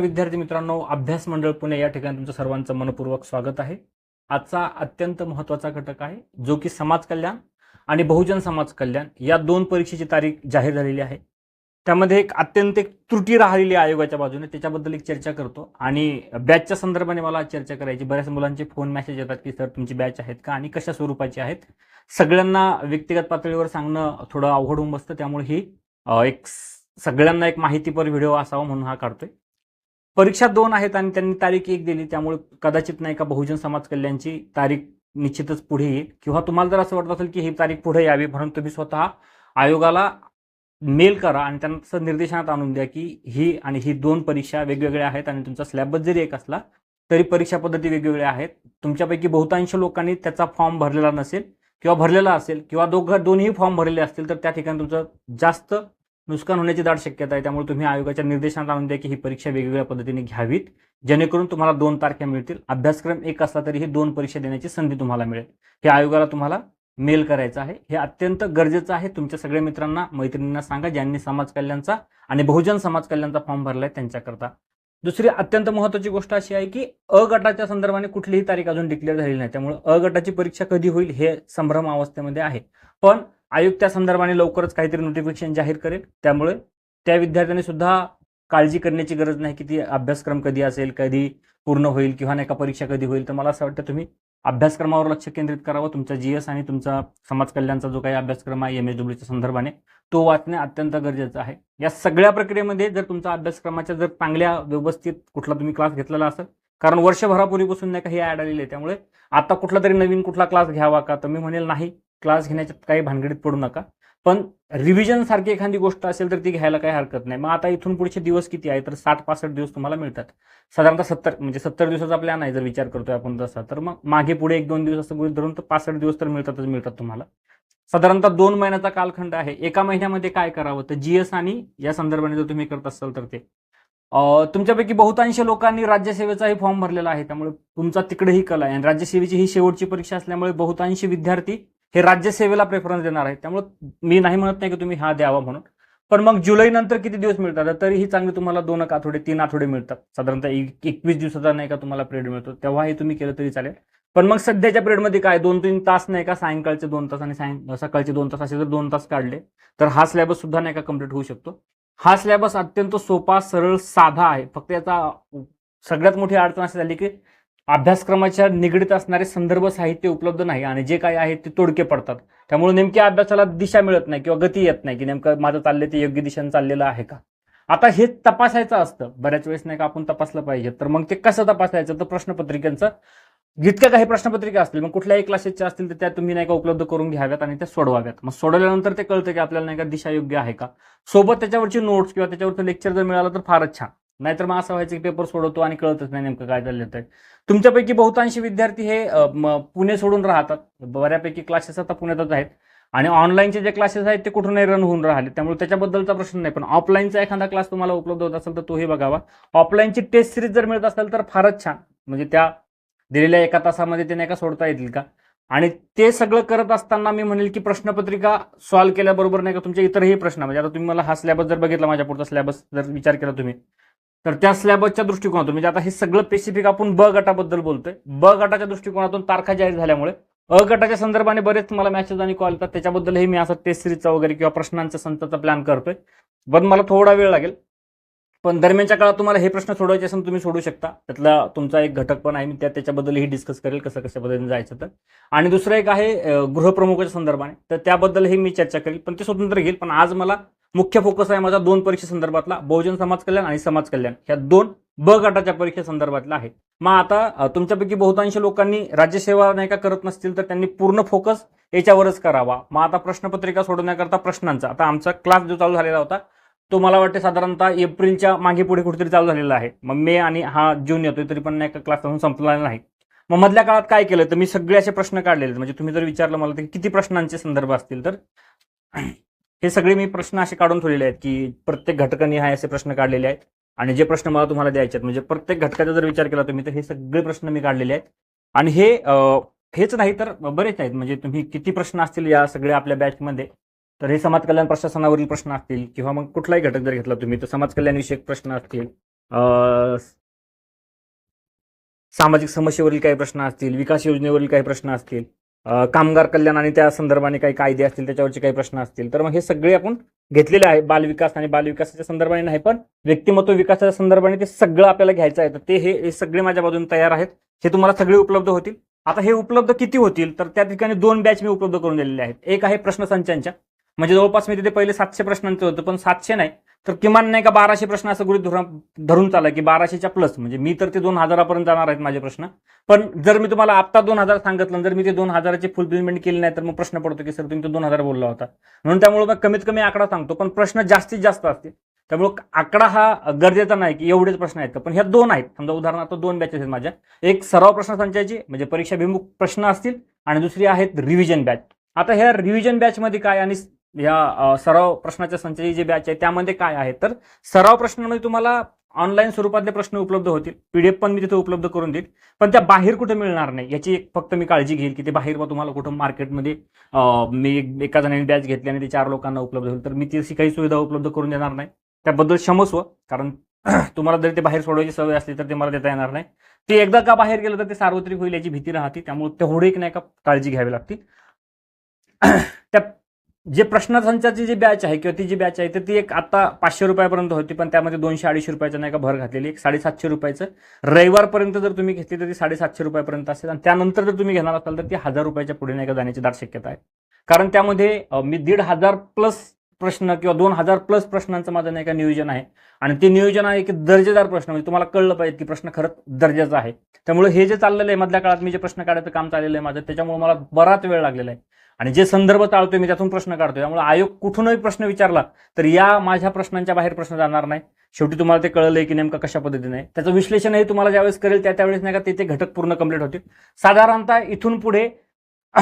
विद्यार्थी मित्रांनो अभ्यास मंडळ पुणे या ठिकाणी तुमचं सर्वांचं मनपूर्वक स्वागत आहे. आजचा अत्यंत महत्त्वाचा घटक आहे जो की समाज कल्याण आणि बहुजन समाज कल्याण या दोन परीक्षेची तारीख जाहीर झालेली आहे. त्यामध्ये एक अत्यंत एक त्रुटी राहिलेली आयोगाच्या बाजूने त्याच्याबद्दल एक चर्चा करतो. आणि बॅचच्या संदर्भाने मला चर्चा करायची बऱ्याच मुलांचे फोन मेसेज येतात की सर तुमची बॅच आहेत का आणि कशा स्वरूपाची आहेत? सगळ्यांना व्यक्तिगत पातळीवर सांगणं थोडं अवघड होऊन बसतं. त्यामुळे ही एक सगळ्यांना एक माहितीपर व्हिडिओ असावा म्हणून हा काढतोय. परीक्षा दोन आहेत आणि त्यांनी तारीख एक दिली. त्यामुळे कदाचित नाही का बहुजन समाज कल्याणची तारीख निश्चितच पुढे येईल. किंवा तुम्हाला जर असं वाटत असेल की ही तारीख पुढे यावी म्हणून तुम्ही स्वतः आयोगाला मेल करा आणि त्यांचं निर्देशनात आणून द्या की ही आणि ही दोन परीक्षा वेगवेगळ्या आहेत आणि तुमचा स्लॅबच जरी एक असला तरी परीक्षा पद्धती वेगवेगळ्या आहेत. तुमच्यापैकी बहुतांश लोकांनी त्याचा फॉर्म भरलेला नसेल किंवा भरलेला असेल किंवा दोघं दोन्ही फॉर्म भरलेले असतील तर त्या ठिकाणी तुमचं जास्त नुकसान होण्याची दाट शक्यता आहे. त्यामुळे तुम्ही आयोगाच्या निर्देशांत आणून द्या की ही परीक्षा वेगवेगळ्या पद्धतीने घ्यावीत. जेणेकरून तुम्हाला दोन तारख्या मिळतील. अभ्यासक्रम एक असला तरी ही दोन परीक्षा देण्याची संधी तुम्हाला मिळेल. हे आयोगाला तुम्हाला मेल करायचं आहे. हे अत्यंत गरजेचं आहे. तुमच्या सगळ्या मित्रांना मैत्रिणींना सांगा ज्यांनी समाज कल्याणचा आणि बहुजन समाज कल्याणचा फॉर्म भरलाय त्यांच्याकरता. दुसरी अत्यंत महत्वाची गोष्ट अशी आहे की अ गटाच्या संदर्भाने कुठलीही तारीख अजून डिक्लेअर झालेली नाही. त्यामुळे अ गटाची परीक्षा कधी होईल हे संभ्रम अवस्थेमध्ये आहे. पण आयोग त्या संदर्भाने लवकरच काहीतरी नोटिफिकेशन जाहीर करेल. त्यामुळे त्या विद्यार्थ्यांनी सुद्धा काळजी करण्याची गरज नाही की ती अभ्यासक्रम कधी असेल कधी पूर्ण होईल किंवा नाही का परीक्षा कधी होईल. तर मला असं वाटतं तुम्ही अभ्यासक्रमावर लक्ष केंद्रित करावं. तुमचा जी एस आणि तुमचा समाज कल्याणचा जो काही अभ्यासक्रम आहे एम एस डब्ल्यूच्या संदर्भाने तो वाचणे अत्यंत गरजेचं आहे. या सगळ्या प्रक्रियेमध्ये जर तुमचा अभ्यासक्रमाच्या जर चांगल्या व्यवस्थित कुठला तुम्ही क्लास घेतलेला असेल कारण वर्षभरापूर्वीपासून नाही का हे ॲड आलेले आहे. त्यामुळे आता कुठला तरी नवीन कुठला क्लास घ्यावा का? तर मी म्हणेल नाही. क्लास घेण्याच्यात काही भानगडीत पडू नका. पण रिव्हिजन सारखी एखादी गोष्ट असेल तर ती घ्यायला काही हरकत नाही. मग आता इथून पुढचे दिवस किती आहे? तर साठ पासष्ट दिवस तुम्हाला मिळतात. साधारणतः सत्तर म्हणजे सत्तर दिवसाचा प्लॅन आहे जर विचार करतोय आपण तसा तर मग मागे पुढे एक दोन दिवस असं गृहित धरून तर पासष्ट दिवस तर मिळतातच मिळतात तुम्हाला. साधारणतः दोन महिन्याचा कालखंड आहे. एका महिन्यामध्ये काय करावं? तर जीएस आणि या संदर्भाने जर तुम्ही करत असाल तर ते. तुमच्यापैकी बहुतांश लोकांनी राज्यसेवेचाही फॉर्म भरलेला आहे. त्यामुळे तुमचा तिकडेही कल आहे. आणि राज्यसेवेची ही शेवटची परीक्षा असल्यामुळे बहुतांशी विद्यार्थी हे राज्यसेवेला प्रेफरन्स देणार आहे त्यामुळे मी नाही म्हणत नाही की तुम्ही हा द्यावा म्हणून. पण मग जुलै नंतर किती दिवस मिळतात? तरीही चांगले तुम्हाला दोन एक आठवडे तीन आठवडे मिळतात. साधारणतः एक- एकवीस दिवसाचा नाही का तुम्हाला पिरियड मिळतो. तेव्हाही तुम्ही केलं तरी चालेल. पण मग सध्याच्या पिरियडमध्ये काय? दोन तीन तास नाही का? सायंकाळचे दोन तास आणि सायं सकाळचे दोन तास असे जर दोन तास काढले तर हा सिलेबस सुद्धा नाही का कंप्लीट होऊ शकतो. हा सिलेबस अत्यंत सोपा सरळ साधा आहे. फक्त याचा सगळ्यात मोठी अडचण अशी झाली की अभ्यासक्रमाच्या निगडीत असणारे संदर्भ साहित्य उपलब्ध नाही आणि जे काही आहे ते तोडके पडतात. त्यामुळे नेमक्या अभ्यासाला दिशा मिळत नाही किंवा गती येत नाही की नेमकं माझं चाललंय ते योग्य दिशेने चाललेलं आहे का? आता हे तपासायचं असतं. बऱ्याच वेळेस नाही का आपण तपासलं पाहिजे. तर मग ते कसं तपासायचं? तर प्रश्नपत्रिकांचं. जितक्या काही प्रश्नपत्रिका असतील मग कुठल्याही क्लासेसच्या असतील तर त्या तुम्ही नाही का उपलब्ध करून घ्याव्यात आणि त्या सोडवाव्यात. मग सोडवल्यानंतर ते कळतं की आपल्याला नाही का दिशा योग्य आहे का? सोबत त्याच्यावरची नोट्स किंवा त्याच्यावरचं लेक्चर जर मिळालं तर फारच छान. नाहीतर मग असं व्हायचं की पेपर सोडवतो आणि कळतच नाही नेमकं काय चाललं आहे तुमच्यापैकी बहुतांशी विद्यार्थी हे पुणे सोडून राहतात. बऱ्यापैकी क्लासेस आता पुण्यातच आहेत. आणि ऑनलाईनचे जे क्लासेस आहेत ते कुठूनही रन होऊन राहिले. त्यामुळे त्याच्याबद्दलचा प्रश्न नाही. पण ऑफलाईनचा एखादा क्लास तुम्हाला उपलब्ध होत असेल तर तोही बघावा. ऑफलाईनची टेस्ट सिरीज जर मिळत असेल तर फारच छान. म्हणजे त्या दिलेल्या एका तासामध्ये ते नाही का सोडता येतील का? आणि ते सगळं करत असताना मी म्हणेल की प्रश्नपत्रिका सॉल्व्ह केल्याबरोबर नाही का तुमचे इतरही प्रश्न म्हणजे आता तुम्ही मला हा सिलेबस जर बघितला माझ्या पुढचा स्लॅबस जर विचार केला तुम्ही तर त्या स्लॅबच्या दृष्टिकोनातून म्हणजे आता हे सगळं स्पेसिफिक आपण ब गटाबद्दल बोलतोय. ब गटाच्या दृष्टिकोनातून तारखा जाहीर झाल्यामुळे अ गटाच्या संदर्भाने बरेच मला मॅसेज आणि कॉल येतात. त्याच्याबद्दलही मी असं टेस्ट सिरीजचा वगैरे किंवा प्रश्नांचा संचाचा प्लॅन करतोय. पण मला थोडा वेळ लागेल. पण दरम्यानच्या काळात तुम्हाला हे प्रश्न सोडवायचे असेल तुम्ही सोडू शकता. त्यातला तुमचा एक घटक पण आहे. मी त्या त्याच्याबद्दलही डिस्कस करेल कसं कशा पद्धतीने जायचं तर. आणि दुसरं एक आहे गृहप्रमुखाच्या संदर्भाने. तर त्याबद्दलही मी चर्चा करेल. पण ते स्वतंत्र घेईल. पण आज मला मुख्य फोकस आहे माझा दोन परीक्षा संदर्भातला बहुजन समाज कल्याण आणि समाज कल्याण. ह्या दोन ब गटाच्या परीक्षा संदर्भातला आहे. मग आता तुमच्यापैकी बहुतांश लोकांनी राज्यसेवा नाही का करत नसतील तर त्यांनी पूर्ण फोकस याच्यावरच करावा. मग आता प्रश्नपत्रिका सोडवण्याकरता प्रश्नांचा. आता आमचा क्लास जो चालू झालेला होता तो मला वाटते साधारणतः एप्रिलच्या मागे पुढे कुठेतरी चालू झालेला आहे. मग मे आणि हा जून येतोय तरी पण नाही का क्लास अजून संपला नाही. मग मधल्या काळात काय केलं? तर मी सगळे असे प्रश्न काढलेले म्हणजे तुम्ही जर विचारलं मला तर किती प्रश्नांचे संदर्भ असतील तर? हे सगळे मी प्रश्न असे काढून ठेवलेले आहेत की प्रत्येक घटकांनी हा असे प्रश्न काढलेले आहेत. आणि जे प्रश्न मला तुम्हाला द्यायचे आहेत म्हणजे प्रत्येक घटकाचा जर विचार केला तुम्ही तर हे सगळे प्रश्न मी काढलेले आहेत. आणि हे हेच नाही तर बरेच आहेत. म्हणजे तुम्ही किती प्रश्न असतील या सगळ्या आपल्या बॅचमध्ये तर हे समाज कल्याण प्रशासनावरील प्रश्न असतील किंवा मग कुठलाही घटक जर घेतला तुम्ही तर समाज कल्याणविषयक प्रश्न असतील सामाजिक समस्येवरील काही प्रश्न असतील विकास योजनेवरील काही प्रश्न असतील कामगार कल्याण आणि त्या संदर्भाने काही कायदे असतील त्याच्यावरचे काही प्रश्न असतील. तर मग हे सगळे आपण घेतलेले आहे. बालविकास आणि बालविकासाच्या संदर्भाने नाही पण व्यक्तिमत्व विकासाच्या संदर्भाने ते सगळं आपल्याला घ्यायचं आहे. तर ते हे सगळे माझ्या बाजून तयार आहेत. हे तुम्हाला सगळे उपलब्ध होतील. आता हे उपलब्ध किती होतील? तर त्या ठिकाणी दोन बॅच मी उपलब्ध करून दिलेले आहेत. एक आहे प्रश्नसंचांच्या. म्हणजे जवळपास मी तिथे पहिले सातशे प्रश्नांचं होतं पण सातशे नाही. तर किमान नाही का बाराशे प्रश्न असं गृहित धरून धरून चालला की बाराशेच्या प्लस म्हणजे मी तर ते दोन हजारापर्यंत जाणार आहेत माझे प्रश्न. पण जर मी तुम्हाला आत्ता दोन हजार सांगितलं जर मी ते दोन हजाराची फुलफिलमेंट केली नाही तर मग प्रश्न पडतो की सर तुम्ही तो दोन हजार बोलला होता. म्हणून त्यामुळे मग कमीत कमी आकडा सांगतो. पण प्रश्न जास्तीत जास्त असतील. त्यामुळे आकडा हा गरजेचा नाही की एवढेच प्रश्न आहेत. का पण ह्या दोन आहेत. समजा उदाहरणार्थ दोन बॅचेस आहेत माझ्या. एक सराव प्रश्न संचायची म्हणजे परीक्षाभिमुख प्रश्न असतील. आणि दुसरी आहेत रिव्हिजन बॅच आता ह्या रिव्हिजन बॅचमध्ये काय आणि या सराव प्रश्नाच्या संचाची जी बॅच आहे त्यामध्ये काय आहे? तर सराव प्रश्नामध्ये तुम्हाला ऑनलाईन स्वरूपातले प्रश्न उपलब्ध होतील. पीडीएफ पण मी तिथे उपलब्ध करून देईल. पण त्या बाहेर कुठे मिळणार नाही याची एक फक्त मी काळजी घेईल की ते बाहेर बा तुम्हाला कुठं मार्केटमध्ये मी एका जणांनी बॅच घेतली आणि ते चार लोकांना उपलब्ध होईल. तर मी ती अशी काही सुविधा उपलब्ध करून देणार नाही. त्याबद्दल क्षमस्व कारण तुम्हाला जरी ते बाहेर सोडवायची सवय असली तर ते मला देता येणार नाही. ते एकदा का बाहेर गेलं तर ते सार्वत्रिक होईल याची भीती राहते. त्यामुळे तेवढे एक नाही का काळजी घ्यावी लागते. त्या जे प्रश्नसंचाची जी बॅच आहे किंवा ती जी बॅच आहे तर ती एक आता पाचशे रुपयापर्यंत होती पण त्यामध्ये दोनशे अडीचशे रुपयाचं नाही का भर घातलेली एक साडेसातशे रुपयाचं. रविवारपर्यंत जर तुम्ही घेतली तर ती साडेसातशे रुपयापर्यंत असेल. आणि त्यानंतर जर तुम्ही घेणार असाल तर ती हजार रुपयाच्या पुढे नाही का जाण्याची दाट शक्यता आहे. कारण त्यामध्ये मी दीड हजार प्लस प्रश्न किंवा दोन हजार प्लस प्रश्नांचं माझं नाही का नियोजन आहे. आणि ते नियोजन आहे की दर्जेदार प्रश्न म्हणजे तुम्हाला कळलं पाहिजे की प्रश्न खरंच दर्जाचा आहे. त्यामुळे हे जे चाललेलं आहे मधल्या काळात मी जे प्रश्न काढायचं काम चाललेलं आहे माझं त्याच्यामुळे मला बराच वेळ लागलेला आहे. आणि जे संदर्भ टाळतोय मी त्यातून प्रश्न काढतोय. त्यामुळे आयोग कुठूनही प्रश्न विचारला तर या माझ्या प्रश्नांच्या बाहेर प्रश्न जाणार नाही. शेवटी तुम्हाला ते कळलंय की नेमकं कशा पद्धतीने. आहे त्याचं विश्लेषणही तुम्हाला ज्यावेळेस करेल त्या त्यावेळेस नाही का ते ते घटक पूर्ण कंप्लीट होतील. साधारणतः इथून पुढे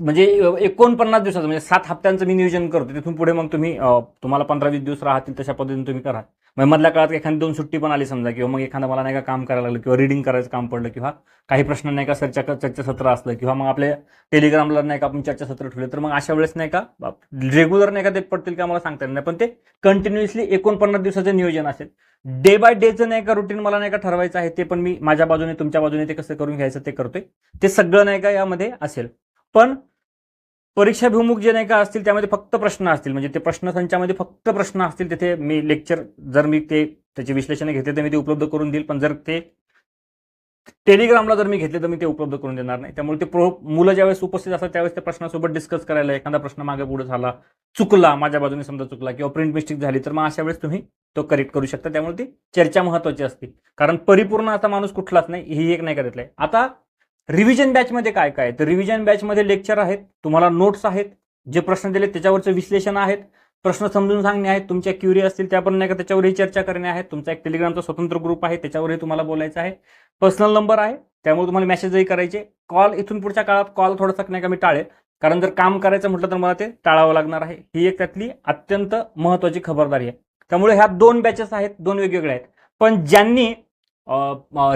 म्हणजे एकोणपन्नास दिवसाचं म्हणजे सात हप्त्यांचं मी नियोजन करतो. तिथून पुढे मग तुम्ही तुम्हाला पंधरा वीस दिवस राहतील तशा पद्धतीने तुम्ही करा. मग मधल्या काळात एखादी दोन सुट्टी पण आली समजा किंवा मग एखादा मला नाही का काम करायला लागलं किंवा रिडिंग करायचं काम पडलं किंवा काही प्रश्न नाही का चर्चा चर्चासत्र असलं किंवा मग आपल्या टेलिग्रामला नाही का आपण चर्चासत्र ठेवले तर मग अशा वेळेस नाही का रेग्युलर नाही का ते पडतील का मला सांगता येणार नाही. पण ते कंटिन्युअसली एकोणपन्नास दिवसाचं नियोजन असेल. डे बाय डेचं नाही का रुटीन मला नाही का ठरवायचं आहे ते पण मी माझ्या बाजूने तुमच्या बाजूने ते कसं करून घ्यायचं ते करतोय. ते सगळं नाही का यामध्ये असेल. पण परीक्षाभिमुख जे नाही का असतील त्यामध्ये फक्त प्रश्न असतील. म्हणजे ते प्रश्न संचामध्ये फक्त प्रश्न असतील तिथे मी लेक्चर जर मी ते त्याचे विश्लेषण घेतले तर मी ते उपलब्ध करून देईल. पण जर ते टेलिग्रामला जर मी घेतले तर मी ते उपलब्ध करून देणार नाही. त्यामुळे ते प्रो मुलं ज्यावेळेस उपस्थित असतात त्यावेळेस त्या प्रश्नासोबत डिस्कस करायला एखादा प्रश्न मागे पुढे झाला चुकला माझ्या बाजूने समजा चुकला किंवा प्रिंट मिस्टेक झाली तर मग अशा वेळेस तुम्ही तो करेक्ट करू शकता. त्यामुळे ती चर्चा महत्वाची असते. कारण परिपूर्ण आता माणूस कुठलाच नाही ही एक नाही करत आता रिव्हिजन बॅचमध्ये काय काय? तर रिव्हिजन बॅचमध्ये लेक्चर आहेत तुम्हाला नोट्स आहेत जे प्रश्न दिले त्याच्यावरचं विश्लेषण आहेत प्रश्न समजून सांगणे आहेत तुमच्या क्युरी असतील त्या पण नाही का त्याच्यावरही चर्चा करणे आहेत तुमचा एक टेलिग्रामचा स्वतंत्र ग्रुप आहे त्याच्यावरही तुम्हाला बोलायचं आहे. पर्सनल नंबर आहे त्यामुळे तुम्हाला मेसेजही करायचे. कॉल इथून पुढच्या काळात कॉल थोडासा नाही का मी टाळेल. कारण जर काम करायचं म्हटलं तर मला ते टाळावं लागणार आहे. ही एक त्यातली अत्यंत महत्वाची खबरदारी आहे. त्यामुळे ह्या दोन बॅचेस आहेत दोन वेगवेगळ्या आहेत. पण ज्यांनी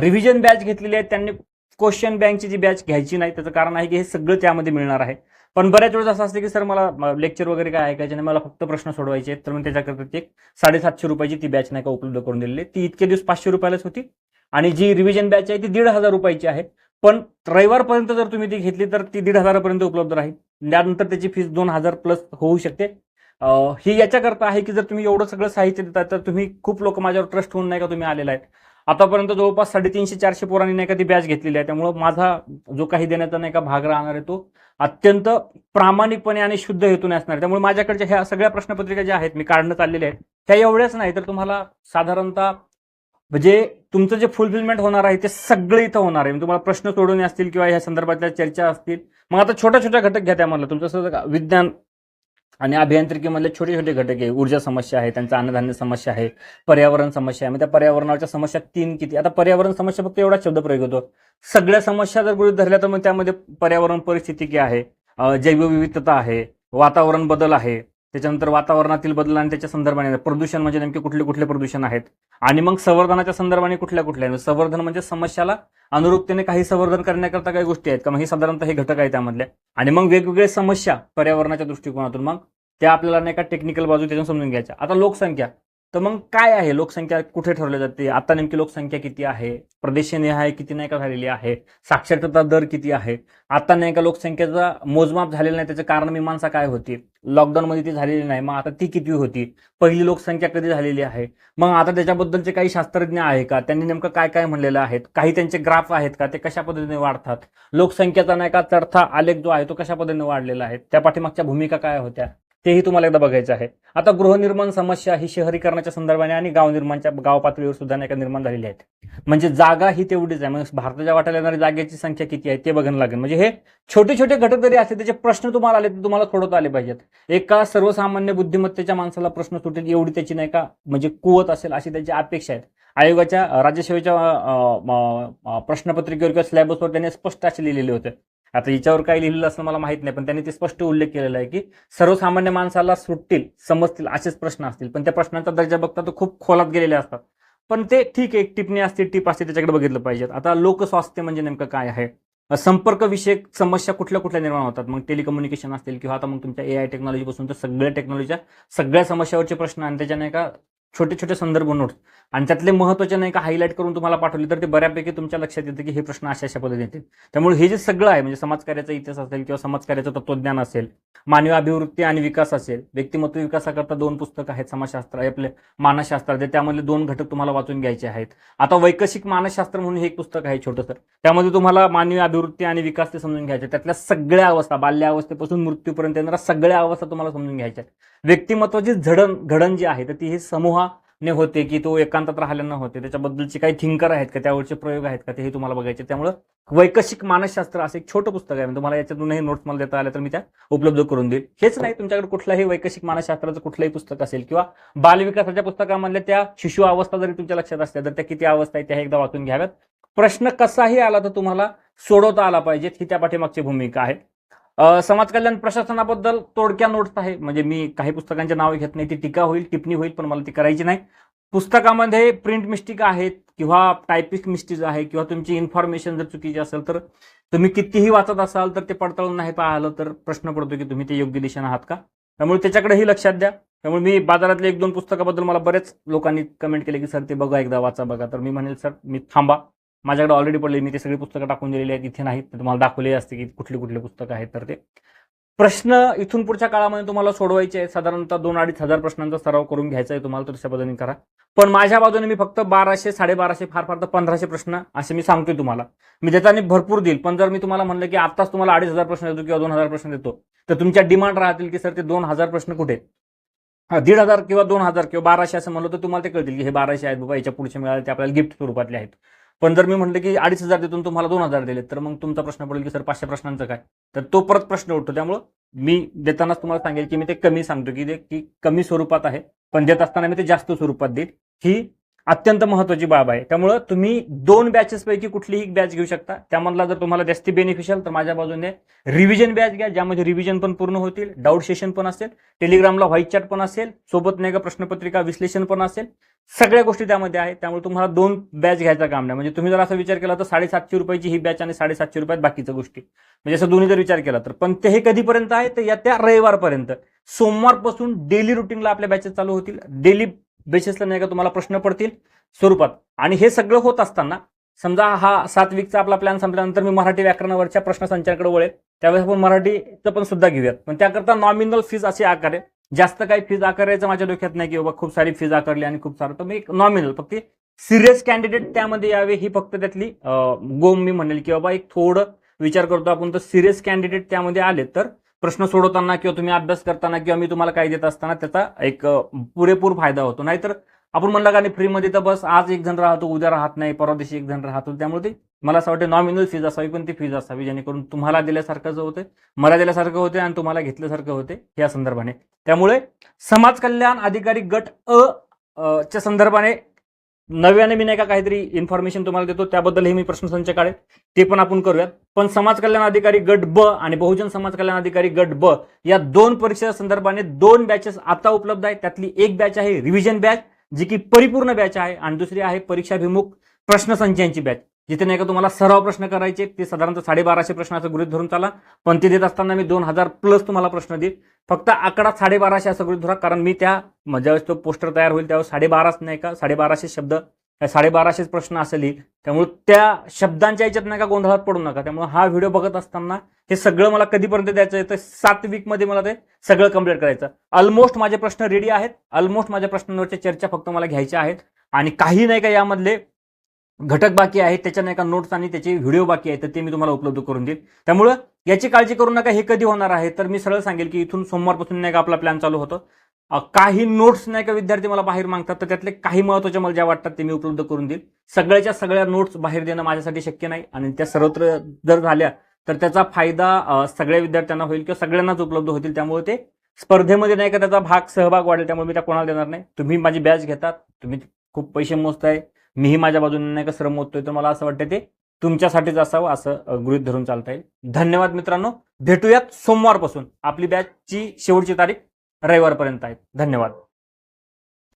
रिव्हिजन बॅच घेतलेली आहे त्यांनी क्वेश्चन बँकची जी बॅच घ्यायची नाही त्याचं कारण आहे की हे सगळं त्यामध्ये मिळणार आहे. पण बऱ्याच वेळेस असं असतं की सर मला लेक्चर वगैरे काय ऐकायचे नाही मला फक्त प्रश्न सोडवायचे आहेत. तर मग त्याच्याकरता ती एक साडेसातशे रुपयाची ती बॅच नाही का उपलब्ध करून दिलेली ती इतके दिवस पाचशे रुपयालाच होती. आणि जी रिव्हिजन बॅच आहे ती दीड हजार रुपयाची आहे. पण रविवारपर्यंत जर तुम्ही ती घेतली तर ती दीड हजारापर्यंत उपलब्ध राहील. त्यानंतर त्याची फीस दोन हजार प्लस होऊ शकते. ही याच्याकरता आहे की जर तुम्ही एवढं सगळं साहित्य देता तर तुम्ही खूप लोक माझ्यावर ट्रस्ट होऊन नाही का तुम्ही आलेला आहेत. आतापर्यंत जवळपास साडेतीनशे चारशे पोरांनी नाही का ती बॅच घेतलेली आहे. त्यामुळे माझा जो काही देण्याचा नाही का भाग राहणार आहे तो अत्यंत प्रामाणिकपणे आणि शुद्ध हेतून असणार आहे. त्यामुळे माझ्याकडच्या ह्या सगळ्या प्रश्नपत्रिका ज्या आहेत मी काढण्यात चाललेल्या आहेत त्या एवढ्याच नाही तर तुम्हाला साधारणतः म्हणजे तुमचं जे फुलफिलमेंट होणार आहे ते सगळं इथं होणार आहे. तुम्हाला प्रश्न सोडवणे असतील किंवा ह्या संदर्भातल्या चर्चा असतील. मग आता छोट्या छोट्या घटक घ्या त्या म्हणलं तुमचं असं विज्ञान आणि अभियांत्रिकीमधले छोटे छोटे घटक आहे. ऊर्जा समस्या आहे त्यांचा अन्नधान्य समस्या आहे पर्यावरण समस्या आहे. मग त्या पर्यावरणाच्या समस्या तीन किती? आता पर्यावरण समस्या फक्त एवढा शब्द प्रयोग होतो. सगळ्या समस्या जर गृहीत धरल्या तर मग त्यामध्ये पर्यावरण परिस्थिती आहे? जैवविविधता आहे वातावरण बदल आहे त्याच्यानंतर वातावरणातील बदल आणि त्याच्या संदर्भाने प्रदूषण म्हणजे नेमके कुठले कुठले प्रदूषण आहेत? आणि मग संवर्धनाच्या संदर्भाने कुठल्या कुठल्या आहेत? संवर्धन म्हणजे समस्याला अनुरूपतेने काही संवर्धन करण्याकरता काही गोष्टी आहेत का? मग हे साधारणतः हे घटक आहे त्यामधल्या आणि मग वेगवेगळ्या समस्या पर्यावरणाच्या दृष्टिकोनातून मग त्या आपल्याला नाही का टेक्निकल बाजू त्याच्यातून समजून घ्यायच्या. आता लोकसंख्या. तर मग काय आहे? लोकसंख्या कुठे ठरवली जाते? आता नेमकी लोकसंख्या किती आहे? प्रदेशनिहाय किती नाही का झालेली आहे? साक्षरता दर किती आहे? आता नाही का लोकसंख्येचा मोजमाप झालेला नाही त्याचं कारण मीमांसा काय होती? लॉकडाऊनमध्ये ती झालेली नाही. मग आता ती किती होती? पहिली लोकसंख्या कधी झालेली आहे? मग आता त्याच्याबद्दलचे काही शास्त्रज्ञ आहे का? त्यांनी नेमकं काय काय म्हणलेलं आहेत? काही त्यांचे ग्राफ आहेत का? ते कशा पद्धतीने वाढतात? लोकसंख्येचा नाही का चढता आलेख जो आहे तो कशा पद्धतीने वाढलेला आहे? त्या पाठीमागच्या भूमिका काय होत्या? तेही तुम्हाला एकदा बघायचं आहे. आता गृहनिर्माण समस्या ही शहरीकरणाच्या संदर्भाने आणि गाव निर्माणच्या गाव पातळीवर सुद्धा नाही का निर्माण झालेली आहेत. म्हणजे जागा ही तेवढीच आहे. म्हणजे भारताच्या वाटायला येणारी जागेची संख्या किती आहे ते बघायला लागेल. म्हणजे हे छोटे छोटे घटक जरी असले त्याचे प्रश्न तुम्हाला आले तर तुम्हाला सोडवता आले पाहिजेत. एका सर्वसामान्य बुद्धिमत्तेच्या माणसाला प्रश्न सुटेल एवढी त्याची नाही का? म्हणजे कुवत असेल अशी त्याची अपेक्षा आहेत. आयोगाच्या राज्यसेवेच्या प्रश्नपत्रिकेवर किंवा सिलेबसवर त्यांनी स्पष्ट असे लिहिलेले होते. आता याच्यावर काय लिहिलेलं असं मला माहीत नाही पण त्यांनी ते स्पष्ट उल्लेख केलेला आहे की सर्वसामान्य माणसाला सुटतील समजतील असेच प्रश्न असतील. पण त्या प्रश्नांचा दर्जा बघता तो खूप खोलात गेलेले असतात. पण ते ठीक आहे एक टिपणी असते टीप असते त्याच्याकडे बघितलं पाहिजेत आता लोकस्वास्थ्य म्हणजे नेमकं काय आहे? संपर्क विषयक समस्या कुठल्या कुठल्या निर्माण होतात? मग टेलिकम्युनिकेशन असतील किंवा आता मग तुमच्या ए आय टेक्नॉलॉजीपासून तर सगळ्या टेक्नॉलॉजीच्या सगळ्या समस्यावरचे प्रश्न आणि त्याच्या नाही का छोटे छोटे संदर्भ नोट्स आणि त्यातले महत्त्वाचे नाही का हायलाईट करून तुम्हाला पाठवले तर ते बऱ्यापैकी तुमच्या लक्षात येतं की हे प्रश्न अशा अशा पद्धतीने येतील. त्यामुळे हे जे सगळं आहे म्हणजे समाजकार्याचा इतिहास असेल किंवा समाजकार्याचं तत्वज्ञान असेल मानवी अभिवृत्ती आणि विकास असेल व्यक्तिमत्व विकासाकरता दोन पुस्तकं आहेत समाजशास्त्र आपले मानसशास्त्र त्यामधले दोन घटक तुम्हाला वाचून घ्यायचे आहेत. आता वैकसिक मानसशास्त्र म्हणून हे एक पुस्तक आहे छोटंसं. त्यामध्ये तुम्हाला मानवी अभिवृत्ती आणि विकास ते समजून घ्यायचे. त्यातल्या सगळ्या अवस्था बाल्यावस्थेपासून मृत्यूपर्यंत येणाऱ्या सगळ्या अवस्था तुम्हाला समजून घ्यायच्या आहेत. व्यक्तिमत्वाची झडण घडण जी आहे तर ती हे समूहा ने होते की तो एकांतात राहिल्यानं होते त्याच्याबद्दलचे काही थिंकर आहेत का? त्यावरचे प्रयोग आहेत का? ते हे तुम्हाला बघायचे. त्यामुळं वैकसिक मानसशास्त्र असं एक छोटं पुस्तक आहे. तुम्हाला याच्यातूनही नोट्स मला देता आल्या तर मी त्या उपलब्ध करून देईल. हेच नाही तुमच्याकडे कुठलाही वैकसिक मानसशास्त्राचं कुठलंही पुस्तक असेल किंवा बालविकासाच्या पुस्तकामधल्या त्या शिशु अवस्था जरी तुमच्या लक्षात असल्या तर त्या किती अवस्था आहेत त्या एकदा वाचून घ्याव्यात. प्रश्न कसाही आला तर तुम्हाला सोडवता आला पाहिजे ही त्या पाठीमागची भूमिका आहे. समाज कल्याण प्रशासनाबद्दल तोडक्या नोट्स आहे. म्हणजे मी काही पुस्तकांचे नाव घेत नाही ती टीका होईल टिप्पणी होईल पण मला ती करायची नाही. पुस्तकामध्ये प्रिंट मिस्टेक आहेत किंवा टायपिक मिस्टेक आहे किंवा तुमची इन्फॉर्मेशन जर चुकीची असेल तर तुम्ही कितीही वाचत असाल तर ते पडताळून नाही पाहिलं तर प्रश्न पडतो की तुम्ही ते योग्य दिशेनं आहात का? त्यामुळे त्याच्याकडेही लक्षात द्या. त्यामुळे मी बाजारातल्या एक दोन पुस्तकाबद्दल मला बरेच लोकांनी कमेंट केले की सर ते बघा एकदा वाचा बघा. तर मी म्हणेल सर मी थांबा. माझ्याकडे ऑलरेडी पडले मी ते सगळी पुस्तकं टाकून दिलेली आहेत इथे नाहीत तर तुम्हाला दाखवले असते की कुठली कुठली पुस्तकं आहेत तर ते. प्रश्न इथून पुढच्या काळामध्ये तुम्हाला सोडवायचे आहेत साधारणतः दोन अडीच हजार प्रश्नांचा सराव करून घ्यायचा आहे तुम्हाला तर तशा पद्धतीने करा. पण माझ्या बाजूने मी फक्त बाराशे साडेबाराशे फार फार तर पंधराशे प्रश्न असे मी सांगतोय तुम्हाला. मी देताना भरपूर देईल पण जर मी तुम्हाला म्हणलं की आताच तुम्हाला अडीच हजार प्रश्न देतो किंवा दोन हजार प्रश्न देतो तर तुमच्या डिमांड राहतील की सर ते दोन हजार प्रश्न कुठे आहेत? दीड हजार किंवा दोन हजार किंवा बाराशे असं म्हणलं तर तुम्हाला ते कळतील की हे बाराशे आहेत बाबा याच्या पुढचे मिळाले ते आपल्याला गिफ्ट स्वरूपातले आहेत. पण जर मी म्हटलं की अडीच हजार देतो तुम्हाला दोन हजार दिले तर मग तुमचा प्रश्न पडेल की सर पाचशे प्रश्नांचं काय? तर तो परत प्रश्न उठतो. त्यामुळं मी देतानाच तुम्हाला सांगेल की मी ते कमी सांगतो की ते की कमी स्वरूपात आहे पण देत असताना मी ते जास्त स्वरूपात देईल ही अत्यंत महत्वाची बाब आहे. त्यामुळं तुम्ही दोन बॅचेसपैकी कुठलीही बॅच घेऊ शकता. त्यामधला जर तुम्हाला जास्ती बेनिफिशियल तर माझ्या बाजूने रिव्हिजन बॅच घ्या ज्यामध्ये रिव्हिजन पण पूर्ण होतील डाऊट सेशन पण असेल टेलिग्रामला व्हाईट चॅट पण असेल सोबत नाही का प्रश्नपत्रिका विश्लेषण पण असेल सगळ्या गोष्टी त्यामध्ये आहेत. त्यामुळे तुम्हाला दोन बॅच घ्यायचा काम नाही. म्हणजे तुम्ही जर असा विचार केला तर साडेसातशे रुपयाची ही बॅच आणि साडेसातशे रुपयात बाकीच्या गोष्टी. म्हणजे असं दोन्ही जर विचार केला तर. पण ते हे कधीपर्यंत आहे? तर या त्या रविवारपर्यंत. सोमवारपासून डेली रुटीनला आपल्या बॅचेस चालू होतील. डेली बेसिसला नाही का तुम्हाला प्रश्न पडतील स्वरूपात. आणि हे सगळं होत असताना समजा हा सात वीकचा आपला प्लॅन संपल्यानंतर मी मराठी व्याकरणावरच्या प्रश्नसंचाकडे वळेल. त्यावेळेस आपण मराठीचं पण सुद्धा घेऊयात. पण त्याकरता नॉमिनल फीज अशी आकारेल जास्त काही फीज आकारायचं माझ्या डोक्यात नाही की बाबा खूप सारी फीज आकारली आणि खूप सारं. तर मी एक नॉमिनल फक्त सिरियस कॅन्डिडेट त्यामध्ये यावे ही फक्त त्यातली गोम मी म्हणेल. की बाबा एक थोडं विचार करतो आपण तर सिरियस कॅन्डिडेट त्यामध्ये आले तर प्रश्न सोडवताना किंवा तुम्ही अभ्यास करताना किंवा मी तुम्हाला काही देत असताना त्याचा एक पुरेपूर फायदा होतो. नाहीतर आपण म्हणलं का नाही फ्रीमध्ये तर बस आज एक जण राहतो उद्या राहत नाही परवा दिवशी एक जण राहतो. त्यामुळे ते मला असं वाटतं नॉमिनल फीज असावी पण ती फीज असावी जेणेकरून तुम्हाला दिल्यासारखं जो होते मला दिल्यासारखं होते आणि तुम्हाला घेतल्यासारखं होते या संदर्भाने. त्यामुळे समाज कल्याण अधिकारी गट अ, च्या संदर्भाने नव्याने मी नाही का काहीतरी इन्फॉर्मेशन तुम्हाला देतो त्याबद्दलही मी प्रश्नसंच काढेल ते पण आपण करूयात. पण समाज कल्याण अधिकारी गट ब आणि बहुजन समाज कल्याण अधिकारी गट ब या दोन परीक्षा संदर्भाने दोन बॅचेस आता उपलब्ध आहेत. त्यातली एक बॅच आहे रिव्हिजन बॅच जी की परिपूर्ण बॅच आहे. आणि दुसरी आहे परीक्षाभिमुख प्रश्नसंचांची बॅच जिथे नाही का तुम्हाला सराव प्रश्न करायचे ते साधारणतः साडेबाराशे प्रश्नाचं गृहित धरून चाला. पण ते देत असताना मी दोन हजार प्लस तुम्हाला प्रश्न देईल फक्त आकडा साडेबाराशे असं गृहित धरा कारण मी त्या ज्यावेळेस तो पोस्टर तयार होईल त्यावेळेस साडेबाराच नाही का साडेबाराशे शब्द साडेबाराशेच प्रश्न असेल येईल त्यामुळे त्या शब्दांच्या याच्यात नाही का गोंधळात पडू नका. त्यामुळे हा व्हिडिओ बघत असताना हे सगळं मला कधीपर्यंत द्यायचं आहे तर सात वीकमध्ये मला ते सगळं कंप्लीट करायचं ऑलमोस्ट माझे प्रश्न रेडी आहेत. ऑलमोस्ट माझ्या प्रश्नांवरच्या चर्चा फक्त मला घ्यायच्या आहेत. आणि काही नाही का यामधले घटक बाकी आहेत त्याच्या नाही का नोट्स आणि त्याचे व्हिडिओ बाकी आहेत तर ते मी तुम्हाला उपलब्ध करून देईल. त्यामुळं याची काळजी करू नका हे कधी होणार आहे? तर मी सरळ सांगेल की इथून सोमवारपासून नाही का आपला प्लॅन चालू होतो. काही नोट्स नाही का विद्यार्थी मला बाहेर मागतात तर त्यातले काही महत्त्वाचे मला ज्या वाटतात ते मी उपलब्ध करून देईल. सगळ्याच्या सगळ्या नोट्स बाहेर देणं माझ्यासाठी शक्य नाही आणि त्या सर्वत्र जर झाल्या तर त्याचा फायदा सगळ्या विद्यार्थ्यांना होईल किंवा सगळ्यांनाच उपलब्ध होतील. त्यामुळे ते स्पर्धेमध्ये नाही का त्याचा भाग सहभाग वाढेल त्यामुळे मी त्या कोणाला देणार नाही. तुम्ही माझी बॅच घेतात तुम्ही खूप पैसे मोजताय मीही माझ्या बाजूने नाही का श्रम मोजतोय तर मला असं वाटतं ते तुमच्यासाठीच असावं असं गृहित गृहीत धरून चालता येईल. धन्यवाद मित्रांनो. भेटूयात सोमवारपासून. आपली बॅचची शेवटची तारीख रविवारपर्यंत आहे. धन्यवाद.